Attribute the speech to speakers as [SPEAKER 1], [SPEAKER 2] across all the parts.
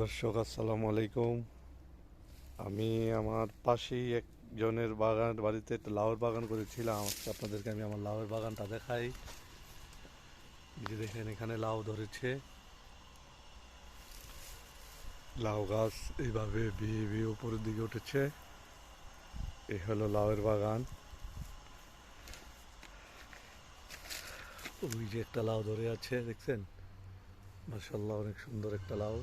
[SPEAKER 1] দর্শক, আসসালামু আলাইকুম। আমি আমার পাশেই একজনের বাগান, বাড়িতে একটা লাউয়ের বাগান করেছিলাম। আপনাদেরকে আমি আমার লাউয়ের বাগানটা দেখাই। যে দেখেন, এখানে লাউ ধরেছে। লাউ গাছ এইভাবে বিয়ে বিয়ে উপরের দিকে উঠেছে। এই হলো লাউয়ের বাগান। ওই যে একটা লাউ ধরে আছে, দেখছেন? মার্শাল্লাহ অনেক সুন্দর একটা লাউ।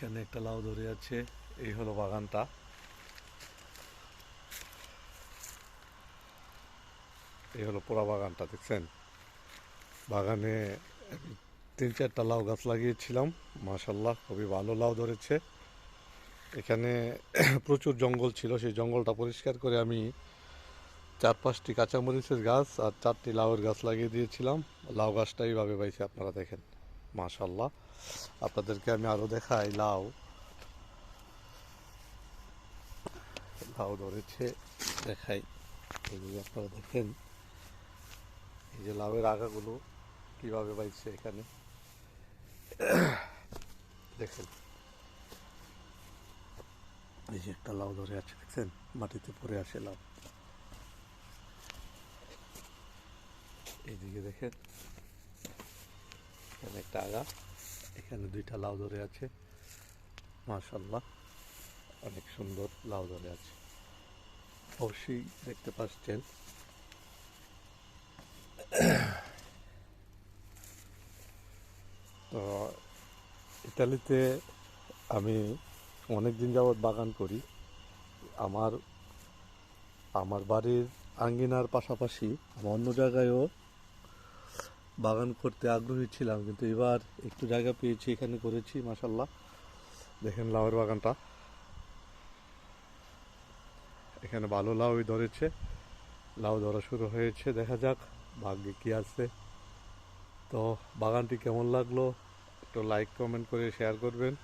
[SPEAKER 1] এখানে একটা লাউ ধরে আছে, এই হলো বাগানটা। এই হলো পোড়া বাগানটা, দেখছেন? বাগানে তিন চারটা লাউ গাছ লাগিয়েছিলাম মাশাল্লাহ খুবই ভালো লাউ ধরেছে। এখানে প্রচুর জঙ্গল ছিল, সেই জঙ্গলটা পরিষ্কার করে আমি চার পাঁচটি কাঁচামরিচের গাছ আর চারটি লাউয়ের গাছ লাগিয়ে দিয়েছিলাম। লাউ গাছটা এইভাবে পাইছে আপনারা দেখেন। মাশাল্লাহ আপনাদেরকে আমি আরও দেখাই লাউ। লাউ ধরেছে, দেখাই। যে আপনারা দেখেন, এই যে লাউয়ের আগাগুলো কীভাবে বাইছে এখানে। দেখেন। এই যে একটা লাউ ধরে আছে, দেখছেন? মাটিতে পড়ে আসে লাউ। এইদিকে দেখেন। এখানে একটা আগা। এখানে দুইটা লাউ ধরে আছে। মাশাল্লাহ অনেক সুন্দর লাউ ধরে আছে। অবশ্যই দেখতে পাচ্ছেন। তো, ইতালিতে আমি অনেক দিন যাবৎ বাগান করি। আমার আমার বাড়ির আঙ্গিনার পাশাপাশি আমার অন্য জায়গায়ও বাগান করতে আগ্রহী ছিলাম, কিন্তু এবার একটু জায়গা পেয়েছি, এখানে করেছি মাসাল্লাহ দেখেন লাউয়ের বাগানটা। এখানে ভালো লাউই ধরেছে। লাউ ধরা শুরু হয়েছে, দেখা যাক, ভাগ্যে কি আছে। তো বাগানটি কেমন লাগল? একটু লাইক কমেন্ট করে শেয়ার করবেন।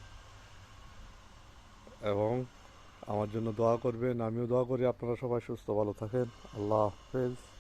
[SPEAKER 1] এবং আমার জন্য দোয়া করবেন। আমিও দোয়া করি, আপনারা সবাই সুস্থ, ভালো থাকেন। আল্লাহ হাফেজ।